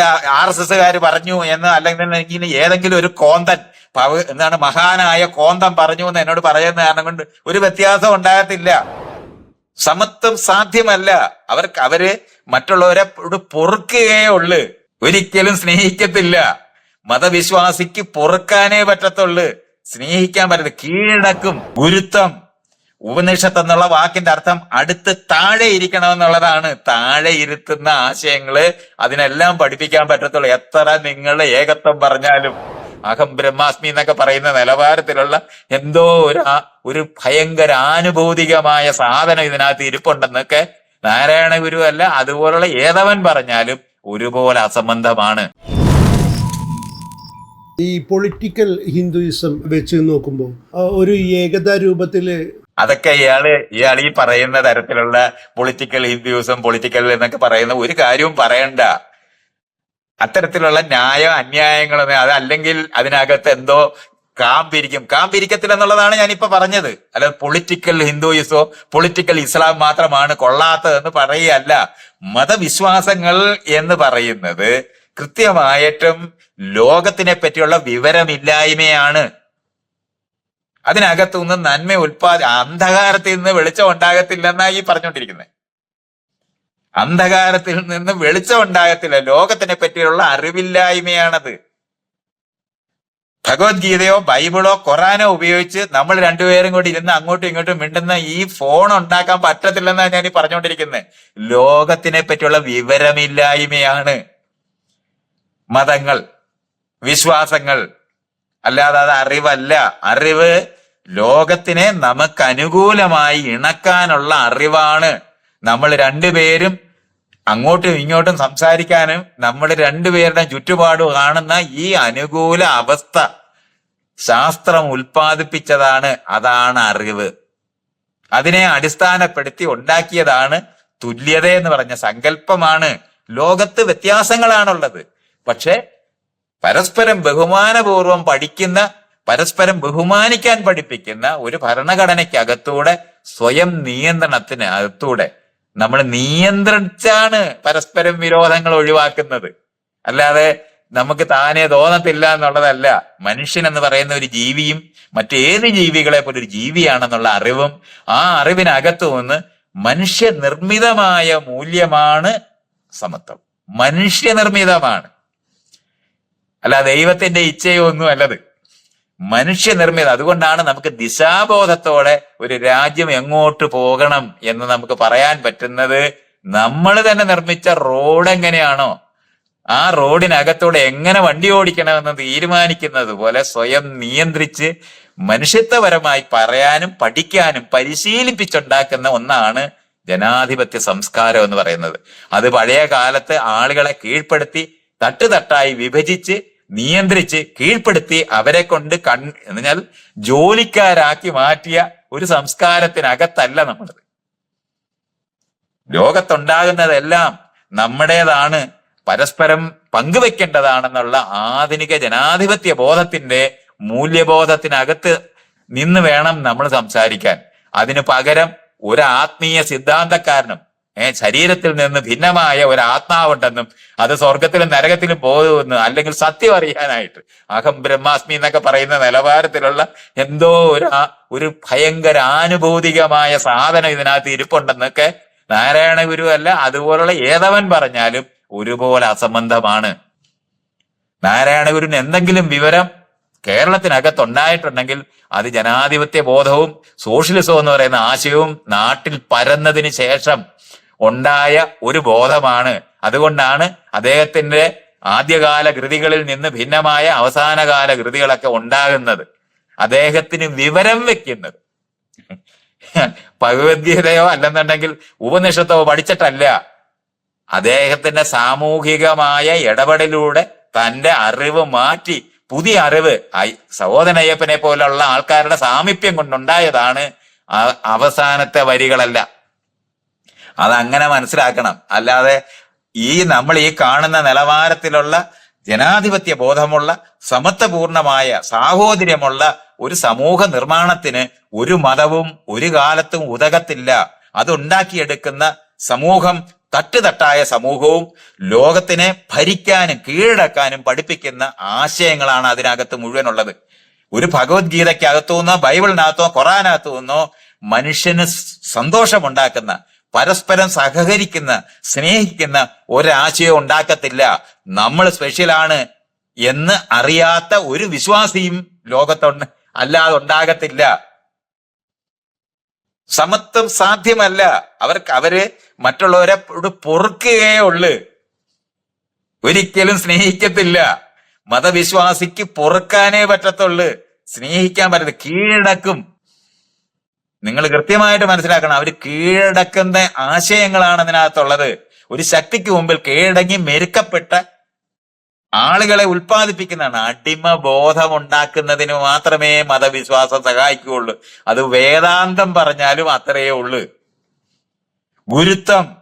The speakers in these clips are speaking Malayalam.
അത് ആർ എസ് എസ്സുകാർ പറഞ്ഞു എന്ന് അല്ലെങ്കിൽ എനിക്ക് ഏതെങ്കിലും ഒരു കോന്തൻ പവ എന്താണ് മഹാനായ കോന്തൻ പറഞ്ഞു എന്ന് എന്നോട് പറയുന്ന കാരണം കൊണ്ട് ഒരു വ്യത്യാസം ഉണ്ടാകത്തില്ല. സമത്വം സാധ്യമല്ല. അവർക്ക് അവർ മറ്റുള്ളവരെ പൊറുക്കുകയേ ഉള്ളു. ഒരിക്കലും സ്നേഹിക്കത്തില്ല. മതവിശ്വാസിക്ക് പൊറുക്കാനേ പറ്റത്തുള്ളു. സ്നേഹിക്കാൻ പറ്റത്തില്ല. കീഴടക്കും. ഗുരുത്വം. ഉപനിഷത്ത് എന്നുള്ള വാക്കിന്റെ അർത്ഥം അടുത്ത് താഴെ ഇരിക്കണം എന്നുള്ളതാണ് താഴെ ഇരുത്തുന്ന ആശയങ്ങൾ അതിനെല്ലാം പഠിപ്പിക്കാൻ പറ്റത്തുള്ളൂ. എത്ര നിങ്ങൾ ഏകത്വം പറഞ്ഞാലും അഹം ബ്രഹ്മാസ്മി എന്നൊക്കെ പറയുന്ന നിലവാരത്തിലുള്ള എന്തോ ഒരു ഒരു ഭയങ്കര ആനുഭൂതികമായ സാധനം ഇതിനകത്ത് ഇരിപ്പുണ്ടെന്നൊക്കെ നാരായണ ഗുരു അല്ല അതുപോലുള്ള ഏതവൻ പറഞ്ഞാലും ഒരുപോലെ അസംബന്ധമാണ്. ഈ പൊളിറ്റിക്കൽ ഹിന്ദുയിസം വെച്ച് നോക്കുമ്പോൾ ഒരു ഏകതാ രൂപത്തിൽ അതൊക്കെ ഇയാൾ ഇയാൾ ഈ പറയുന്ന തരത്തിലുള്ള പൊളിറ്റിക്കൽ ഹിന്ദുസും പൊളിറ്റിക്കൽ എന്നൊക്കെ പറയുന്ന ഒരു കാര്യവും പറയണ്ട. അത്തരത്തിലുള്ള ന്യായ അന്യായങ്ങളൊന്നും അത് അല്ലെങ്കിൽ അതിനകത്ത് എന്തോ കാമ്പിരിക്കും. കാമ്പിരിക്കത്തില്ല എന്നുള്ളതാണ് ഞാനിപ്പോ പറഞ്ഞത്. അല്ല പൊളിറ്റിക്കൽ ഹിന്ദുയിസോ പൊളിറ്റിക്കൽ ഇസ്ലാം മാത്രമാണ് കൊള്ളാത്തതെന്ന് പറയുകയല്ല. മതവിശ്വാസങ്ങൾ എന്ന് പറയുന്നത് കൃത്യമായിട്ടും ലോകത്തിനെ പറ്റിയുള്ള വിവരമില്ലായ്മയാണ്. അതിനകത്തുനിന്ന് നന്മ ഉൽപാദി അന്ധകാരത്തിൽ നിന്ന് വെളിച്ചം ഉണ്ടാകത്തില്ലെന്നാ ഈ പറഞ്ഞുകൊണ്ടിരിക്കുന്നത്. അന്ധകാരത്തിൽ നിന്ന് വെളിച്ചം ഉണ്ടാകത്തില്ല. ലോകത്തിനെ പറ്റിയുള്ള അറിവില്ലായ്മയാണത്. ഭഗവത്ഗീതയോ ബൈബിളോ ഖുറാനോ ഉപയോഗിച്ച് നമ്മൾ രണ്ടുപേരും കൂടി ഇരുന്ന് അങ്ങോട്ടും ഇങ്ങോട്ടും മിണ്ടുന്ന ഈ ഫോൺ ഉണ്ടാക്കാൻ പറ്റത്തില്ലെന്നാണ് ഞാൻ ഈ പറഞ്ഞുകൊണ്ടിരിക്കുന്നത്. ലോകത്തിനെ പറ്റിയുള്ള വിവരമില്ലായ്മയാണ്. മതങ്ങൾ വിശ്വാസങ്ങൾ അല്ലാതെ അത് അറിവല്ല. അറിവ് ലോകത്തിനെ നമുക്ക് അനുകൂലമായി ഇണക്കാനുള്ള അറിവാണ് നമ്മൾ രണ്ടുപേരും അങ്ങോട്ടും ഇങ്ങോട്ടും സംസാരിക്കാനും നമ്മൾ രണ്ടുപേരുടെ ചുറ്റുപാടും കാണുന്ന ഈ അനുകൂല അവസ്ഥ ശാസ്ത്രം ഉൽപ്പാദിപ്പിച്ചതാണ് അതാണ് അറിവ്. അതിനെ അടിസ്ഥാനപ്പെടുത്തി ഉണ്ടാക്കിയതാണ് തുല്യത എന്ന് പറഞ്ഞ സങ്കല്പമാണ്. ലോകത്ത് വ്യത്യാസങ്ങളാണുള്ളത്. പക്ഷെ പരസ്പരം ബഹുമാനപൂർവം പഠിക്കുന്ന പരസ്പരം ബഹുമാനിക്കാൻ പഠിപ്പിക്കുന്ന ഒരു ഭരണഘടനയ്ക്കകത്തൂടെ സ്വയം നിയന്ത്രണത്തിന് അകത്തൂടെ നമ്മൾ നിയന്ത്രിച്ചാണ് പരസ്പരം വിരോധങ്ങൾ ഒഴിവാക്കുന്നത്. അല്ലാതെ നമുക്ക് താനെ തോന്നത്തില്ല എന്നുള്ളതല്ല. മനുഷ്യൻ എന്ന് പറയുന്ന ഒരു ജീവിയും മറ്റേത് ജീവികളെ പോലെ ഒരു ജീവിയാണെന്നുള്ള അറിവും ആ അറിവിനകത്തു നിന്ന് മനുഷ്യ നിർമ്മിതമായ മൂല്യമാണ് സമത്വം. മനുഷ്യനിർമ്മിതമാണ്. അല്ല ദൈവത്തിന്റെ ഇച്ഛയോ ഒന്നും അല്ലത് മനുഷ്യനിർമ്മിതം അതുകൊണ്ടാണ് നമുക്ക് ദിശാബോധത്തോടെ ഒരു രാജ്യം എങ്ങോട്ട് പോകണം എന്ന് നമുക്ക് പറയാൻ പറ്റുന്നത്. നമ്മൾ തന്നെ നിർമ്മിച്ച റോഡ് എങ്ങനെയാണോ ആ റോഡിനകത്തൂടെ എങ്ങനെ വണ്ടി ഓടിക്കണമെന്ന് തീരുമാനിക്കുന്നത് പോലെ സ്വയം നിയന്ത്രിച്ച് മനുഷ്യത്വപരമായി പറയാനും പഠിക്കാനും പരിശീലിപ്പിച്ചുണ്ടാക്കുന്ന ഒന്നാണ് ജനാധിപത്യ സംസ്കാരം എന്ന് പറയുന്നത്. അത് പഴയ കാലത്ത് ആളുകളെ കീഴ്പ്പെടുത്തി തട്ടുതട്ടായി വിഭജിച്ച് നിയന്ത്രിച്ച് കീഴ്പ്പെടുത്തി അവരെ കൊണ്ട് കൺ എന്നാൽ ജോലിക്കാരാക്കി മാറ്റിയ ഒരു സംസ്കാരത്തിനകത്തല്ല നമ്മളത്. ലോകത്തുണ്ടാകുന്നതെല്ലാം നമ്മുടേതാണ് പരസ്പരം പങ്കുവെക്കേണ്ടതാണെന്നുള്ള ആധുനിക ജനാധിപത്യ ബോധത്തിന്റെ മൂല്യബോധത്തിനകത്ത് നിന്ന് വേണം നമ്മൾ സംസാരിക്കാൻ. അതിനു പകരം ഒരു ആത്മീയ സിദ്ധാന്തക്കാരനും ശരീരത്തിൽ നിന്ന് ഭിന്നമായ ഒരു ആത്മാവുണ്ടെന്നും അത് സ്വർഗത്തിലും നരകത്തിലും പോകുമെന്നും അല്ലെങ്കിൽ സത്യം അറിയാനായിട്ട് അഹം ബ്രഹ്മാസ്മി എന്നൊക്കെ പറയുന്ന നിലവാരത്തിലുള്ള എന്തോ ഒരു ഒരു ഭയങ്കര ആനുഭൂതികമായ സാധനം ഇതിനകത്ത് ഇരിപ്പുണ്ടെന്നൊക്കെ നാരായണ ഗുരു അല്ല അതുപോലുള്ള ഏതവൻ പറഞ്ഞാലും ഒരുപോലെ അസംബന്ധമാണ്. നാരായണ ഗുരുവിന് എന്തെങ്കിലും വിവരം കേരളത്തിനകത്ത് ഉണ്ടായിട്ടുണ്ടെങ്കിൽ അത് ജനാധിപത്യ ബോധവും സോഷ്യലിസവും എന്ന് പറയുന്ന ആശയവും നാട്ടിൽ പരന്നതിന് ശേഷം ഉണ്ടായ ഒരു ബോധമാണ്. അതുകൊണ്ടാണ് അദ്ദേഹത്തിന്റെ ആദ്യകാല കൃതികളിൽ നിന്ന് ഭിന്നമായ അവസാനകാല കൃതികളൊക്കെ ഉണ്ടാകുന്നത്. അദ്ദേഹത്തിന് വിവരം വെക്കുന്നത്. ഭഗവത്ഗീതയോ അല്ലെന്നുണ്ടെങ്കിൽ ഉപനിഷത്തോ പഠിച്ചിട്ടല്ല. അദ്ദേഹത്തിന്റെ സാമൂഹികമായ ഇടപെടലിലൂടെ തന്റെ അറിവ് മാറ്റി പുതിയ അറിവ് സഹോദരയ്യപ്പനെ പോലുള്ള ആൾക്കാരുടെ സാമീപ്യം കൊണ്ടുണ്ടായതാണ് അവസാനത്തെ വരികളല്ല. അതങ്ങനെ മനസ്സിലാക്കണം. അല്ലാതെ ഈ നമ്മൾ ഈ കാണുന്ന നിലവാരത്തിലുള്ള ജനാധിപത്യ ബോധമുള്ള സമത്വപൂർണമായ സാഹോദര്യമുള്ള ഒരു സമൂഹ നിർമ്മാണത്തിന് ഒരു മതവും ഒരു കാലത്തും ഉതകത്തില്ല. അതുണ്ടാക്കിയെടുക്കുന്ന സമൂഹം തട്ടുതട്ടായ സമൂഹവും ലോകത്തിനെ ഭരിക്കാനും കീഴടക്കാനും പഠിപ്പിക്കുന്ന ആശയങ്ങളാണ് അതിനകത്ത് മുഴുവനുള്ളത്. ഒരു ഭഗവത്ഗീതയ്ക്കകത്തു നിന്നോ ബൈബിളിനകത്തോ ഖുറാനകത്തു നിന്നോ മനുഷ്യന് സന്തോഷമുണ്ടാക്കുന്ന പരസ്പരം സഹകരിക്കുന്ന സ്നേഹിക്കുന്ന ഒരാശയം ഉണ്ടാക്കത്തില്ല. നമ്മൾ സ്പെഷ്യലാണ് എന്ന് അറിയാത്ത ഒരു വിശ്വാസിയും ലോകത്തുണ്ട് അല്ലാതെ ഉണ്ടാകത്തില്ല. സമത്വം സാധ്യമല്ല. അവർക്ക് അവർ മറ്റുള്ളവരെ പൊറുക്കുകയേ ഉള്ളു. ഒരിക്കലും സ്നേഹിക്കത്തില്ല. മതവിശ്വാസിക്ക് പൊറുക്കാനേ പറ്റത്തുള്ളു. സ്നേഹിക്കാൻ പറ്റത്തില്ല. കീഴടക്കും. നിങ്ങൾ കൃത്യമായിട്ട് മനസ്സിലാക്കണം. അവർ കീഴടക്കുന്ന ആശയങ്ങളാണ് അതിനകത്തുള്ളത്. ഒരു ശക്തിക്ക് മുമ്പിൽ കീഴടങ്ങി മെരുക്കപ്പെട്ട ആളുകളെ ഉൽപ്പാദിപ്പിക്കുന്നതാണ്. അടിമ ബോധം ഉണ്ടാക്കുന്നതിന് മാത്രമേ മതവിശ്വാസം സഹായിക്കുകയുള്ളൂ. അത് വേദാന്തം പറഞ്ഞാലും അത്രയേ ഉള്ളൂ. ഗുരുത്വം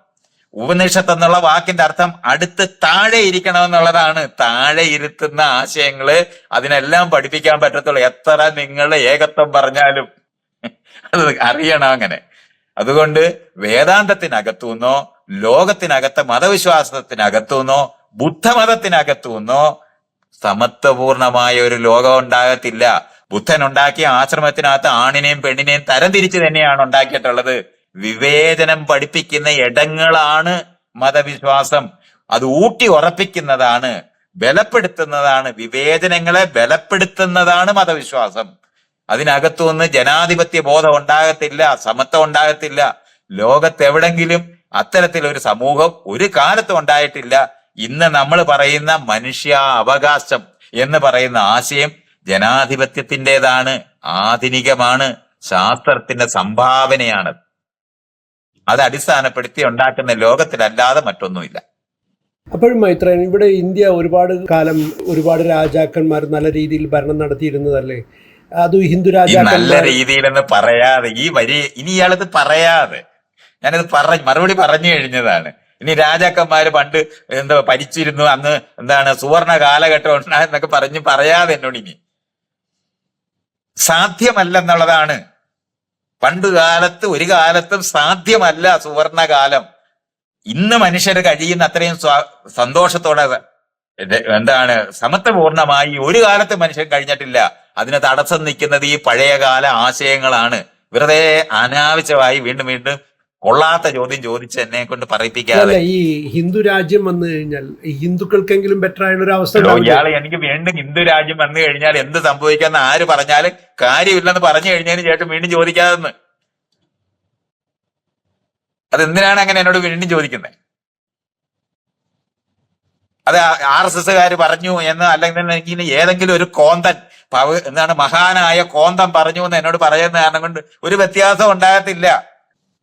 ഉപനിഷത്ത് എന്നുള്ള വാക്കിന്റെ അർത്ഥം അടുത്ത് താഴെ ഇരിക്കണമെന്നുള്ളതാണ്. താഴെ ഇരുത്തുന്ന ആശയങ്ങൾ അതിനെല്ലാം പഠിപ്പിക്കാൻ പറ്റത്തുള്ളൂ. എത്ര നിങ്ങൾ ഏകത്വം പറഞ്ഞാലും. അറിയണം അങ്ങനെ. അതുകൊണ്ട് വേദാന്തത്തിനകത്തുനിന്നോ ലോകത്തിനകത്ത് മതവിശ്വാസത്തിനകത്തുനിന്നോ ബുദ്ധമതത്തിനകത്തുനിന്നോ സമത്വപൂർണമായ ഒരു ലോകം ഉണ്ടാകത്തില്ല. ബുദ്ധൻ ഉണ്ടാക്കിയ ആശ്രമത്തിനകത്ത് ആണിനെയും പെണ്ണിനെയും തരംതിരിച്ച് തന്നെയാണ് ഉണ്ടാക്കിയിട്ടുള്ളത്. വിവേചനം പഠിപ്പിക്കുന്ന ഇടങ്ങളാണ് മതവിശ്വാസം. അത് ഊട്ടി ഉറപ്പിക്കുന്നതാണ് ബലപ്പെടുത്തുന്നതാണ് വിവേചനങ്ങളെ ബലപ്പെടുത്തുന്നതാണ് മതവിശ്വാസം. അതിനകത്തുനിന്ന് ജനാധിപത്യ ബോധം ഉണ്ടാകത്തില്ല സമത്വം ഉണ്ടാകത്തില്ല. ലോകത്തെവിടെങ്കിലും അത്തരത്തിലൊരു സമൂഹം ഒരു കാലത്തും ഉണ്ടായിട്ടില്ല. ഇന്ന് നമ്മൾ പറയുന്ന മനുഷ്യ അവകാശം എന്ന് പറയുന്ന ആശയം ജനാധിപത്യത്തിന്റെതാണ് ആധുനികമാണ് ശാസ്ത്രത്തിന്റെ സംഭാവനയാണ്. അത് അടിസ്ഥാനപ്പെടുത്തി ഉണ്ടാക്കുന്ന ലോകത്തിലല്ലാതെ മറ്റൊന്നുമില്ല. അപ്പോഴും മൈത്രൻ ഇവിടെ ഇന്ത്യ ഒരുപാട് കാലം ഒരുപാട് രാജാക്കന്മാർ നല്ല രീതിയിൽ ഭരണം നടത്തിയിരുന്നതല്ലേ? അത് ഹിന്ദു ഈ നല്ല രീതിയിൽ രീതിയിലെന്ന് പറയാതെ ഈ വരി ഇനി ഇയാളത് പറയാതെ. ഞാനത് പറ മറുപടി പറഞ്ഞു കഴിഞ്ഞതാണ്. ഇനി രാജാക്കന്മാര് പണ്ട് എന്താ ഭരിച്ചിരുന്നു അന്ന് എന്താണ് സുവർണ കാലഘട്ടം ഉണ്ടായെന്നൊക്കെ പറഞ്ഞ് പറയാതെ എന്നോട് ഇനി. സാധ്യമല്ലെന്നുള്ളതാണ്. പണ്ട് കാലത്ത് ഒരു കാലത്തും സാധ്യമല്ല സുവർണകാലം. ഇന്ന് മനുഷ്യർ കഴിയുന്ന അത്രയും സന്തോഷത്തോടെ എന്താണ്? സമത്വപൂർണമായി ഒരു കാലത്ത് മനുഷ്യൻ കഴിഞ്ഞിട്ടില്ല. അതിന് തടസ്സം നിൽക്കുന്നത് ഈ പഴയകാല ആശയങ്ങളാണ്. വെറുതെ അനാവശ്യമായി വീണ്ടും വീണ്ടും കൊള്ളാത്ത ചോദ്യം ചോദിച്ച് എന്നെ കൊണ്ട് പറയിപ്പിക്കാതെ. ഈ ഹിന്ദു രാജ്യം വന്നു കഴിഞ്ഞാൽ ഹിന്ദുക്കൾക്കെങ്കിലും ബെറ്റർ ആയുള്ള ഒരു അവസ്ഥ ഇയാളെ? എനിക്ക് വീണ്ടും ഹിന്ദു രാജ്യം വന്നു കഴിഞ്ഞാൽ എന്ത് സംഭവിക്കാന്ന് ആര് പറഞ്ഞാലും കാര്യമില്ലെന്ന് പറഞ്ഞു കഴിഞ്ഞതിന് ശേഷം വീണ്ടും ചോദിക്കാതെന്ന്. അതെന്തിനാണ് അങ്ങനെ എന്നോട് വീണ്ടും ചോദിക്കുന്നത്? അത് ആർ എസ് എസ്സുകാർ പറഞ്ഞു എന്ന് അല്ലെങ്കിൽ എനിക്ക് ഏതെങ്കിലും ഒരു കോന്തൻ പവ് എന്താണ് മഹാനായ കോന്തം പറഞ്ഞു എന്ന് എന്നോട് പറയുന്ന കാരണം കൊണ്ട് ഒരു വ്യത്യാസം ഉണ്ടാകത്തില്ല.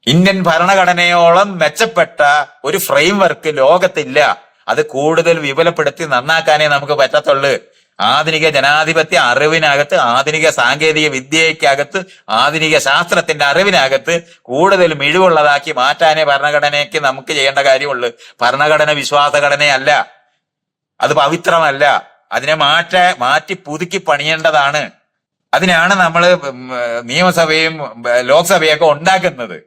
ഇന്ത്യൻ ഭരണഘടനയോളം മെച്ചപ്പെട്ട ഒരു ഫ്രെയിം വർക്ക് ലോകത്തില്ല. അത് കൂടുതൽ വിപുലപ്പെടുത്തി നന്നാക്കാനേ നമുക്ക് പറ്റത്തുള്ളൂ. ആധുനിക ജനാധിപത്യ അറിവിനകത്ത് ആധുനിക സാങ്കേതിക വിദ്യയ്ക്കകത്ത് ആധുനിക ശാസ്ത്രത്തിന്റെ അറിവിനകത്ത് കൂടുതൽ മിഴിവുള്ളതാക്കി മാറ്റാനേ ഭരണഘടനയ്ക്ക് നമുക്ക് ചെയ്യേണ്ട കാര്യമുള്ളൂ. ഭരണഘടന വിശ്വാസഘടനയല്ല. അത് പവിത്രമല്ല. അതിനെ മാറ്റ മാറ്റി പുതുക്കി പണിയേണ്ടതാണ്. അതിനാണ് നമ്മൾ നിയമസഭയും ലോക്സഭയൊക്കെ ഉണ്ടാക്കുന്നത്.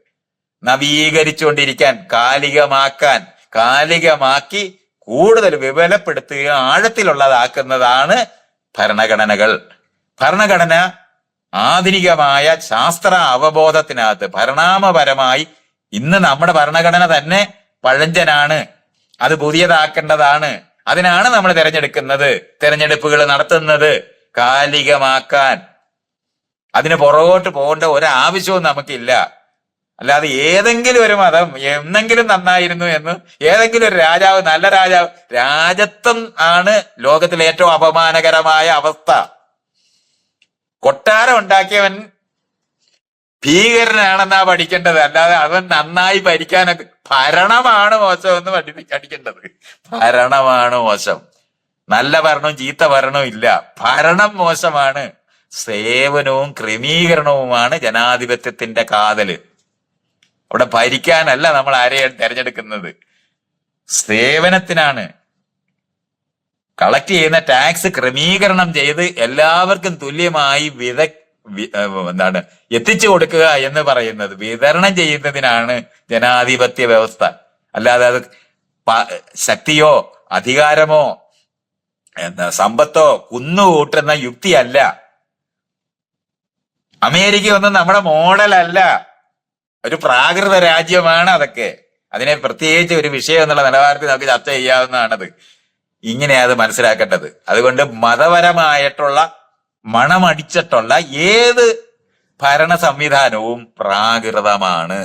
നവീകരിച്ചുകൊണ്ടിരിക്കാൻ കാലികമാക്കാൻ കാലികമാക്കി കൂടുതൽ വിപുലപ്പെടുത്തുകയും ആഴത്തിലുള്ളതാക്കുന്നതാണ് ഭരണഘടനകൾ. ഭരണഘടന ആധുനികമായ ശാസ്ത്ര അവബോധത്തിനകത്ത് ഭരണാമപരമായി ഇന്ന് നമ്മുടെ ഭരണഘടന തന്നെ പഴഞ്ചനാണ്. അത് പുതിയതാക്കേണ്ടതാണ്. അതിനാണ് നമ്മൾ തിരഞ്ഞെടുക്കുന്നത് തിരഞ്ഞെടുപ്പുകൾ നടത്തുന്നത്. കാലികമാക്കാൻ. അതിന് പുറകോട്ട് പോകേണ്ട ഒരാവശ്യവും നമുക്കില്ല. അല്ലാതെ ഏതെങ്കിലും ഒരു മതം എന്നെങ്കിലും നന്നായിരുന്നു എന്ന് ഏതെങ്കിലും ഒരു രാജാവ് നല്ല രാജാവ് രാജത്വം ആണ് ലോകത്തിലെ ഏറ്റവും അപമാനകരമായ അവസ്ഥ. കൊട്ടാരം ഉണ്ടാക്കിയവൻ ഭീകരനാണെന്നാ പഠിക്കേണ്ടത്. അല്ലാതെ അവൻ നന്നായി ഭരിക്കാനൊക്കെ ഭരണമാണ് മോശം എന്ന് പഠിപ്പി പഠിക്കേണ്ടത്. ഭരണമാണ് മോശം. നല്ല ഭരണവും ചീത്ത ഭരണവും ഇല്ല. ഭരണം മോശമാണ്. സേവനവും ക്രമീകരണവുമാണ് ജനാധിപത്യത്തിന്റെ കാതൽ. അവിടെ ഭരിക്കാനല്ല നമ്മൾ ആരെയാണ് തിരഞ്ഞെടുക്കുന്നത്. സേവനത്തിനാണ്. കളക്ട് ചെയ്യുന്ന ടാക്സ് ക്രമീകരണം ചെയ്ത് എല്ലാവർക്കും തുല്യമായി വിത വി- ഏഹ് എന്താണ് എത്തിച്ചു കൊടുക്കുക എന്ന് പറയുന്നത് വിതരണം ചെയ്യുന്നതിനാണ് ജനാധിപത്യ വ്യവസ്ഥ. അല്ലാതെ അത് ശക്തിയോ അധികാരമോ സമ്പത്തോ കുന്നുകൂട്ടുന്ന യുക്തിയല്ല. അമേരിക്ക ഒന്നും നമ്മുടെ മോഡലല്ല. ഒരു പ്രാകൃത രാജ്യമാണ് അതൊക്കെ. അതിനെ പ്രത്യേകിച്ച് ഒരു വിഷയം എന്നുള്ള നിലവാരത്തിൽ നമുക്ക് ചർച്ച ചെയ്യാവുന്നതാണത്. ഇങ്ങനെയാണ് അത് മനസ്സിലാക്കേണ്ടത്. അതുകൊണ്ട് മതപരമായിട്ടുള്ള മണമടിച്ചിട്ടുള്ള ഏത് ഭരണ സംവിധാനവും പ്രാകൃതമാണ്.